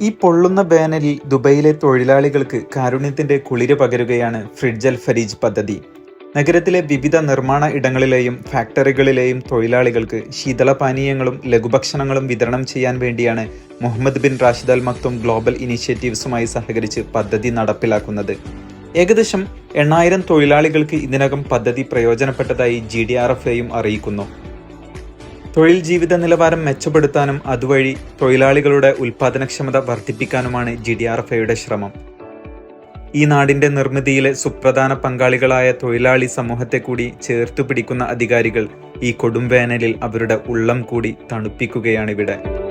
ഈ പൊള്ളുന്ന ബാനലിൽ ദുബൈയിലെ തൊഴിലാളികൾക്ക് കാരുണ്യത്തിന്റെ കുളിര് പകരുകയാണ് ഫ്രിഡ്ജൽ ഫരീജ് പദ്ധതി. നഗരത്തിലെ വിവിധ നിർമ്മാണ ഇടങ്ങളിലെയും ഫാക്ടറികളിലെയും തൊഴിലാളികൾക്ക് ശീതളപാനീയങ്ങളും ലഘുഭക്ഷണങ്ങളും വിതരണം ചെയ്യാൻ വേണ്ടിയാണ് Mohammed bin Rashid Al Maktoum global ഇനിഷ്യേറ്റീവ്സുമായി സഹകരിച്ച് പദ്ധതി നടപ്പിലാക്കുന്നത്. ഏകദേശം എണ്ണായിരം തൊഴിലാളികൾക്ക് ഇതിനകം പദ്ധതി പ്രയോജനപ്പെട്ടതായി ജി ഡി ആർ എഫ് എയും അറിയിക്കുന്നു. തൊഴിൽ ജീവിത നിലവാരം മെച്ചപ്പെടുത്താനും അതുവഴി തൊഴിലാളികളുടെ ഉൽപാദനക്ഷമത വർദ്ധിപ്പിക്കാനുമാണ് ജി ഡി ആർ എഫ് ശ്രമം. ഈ നാടിന്റെ നിർമ്മിതിയിലെ സുപ്രധാന പങ്കാളികളായ തൊഴിലാളി സമൂഹത്തെ കൂടി ചേർത്തു പിടിക്കുന്ന അധികാരികൾ ഈ കൊടുംവേനലിൽ അവരുടെ ഉള്ളം കൂടി തണുപ്പിക്കുകയാണിവിടെ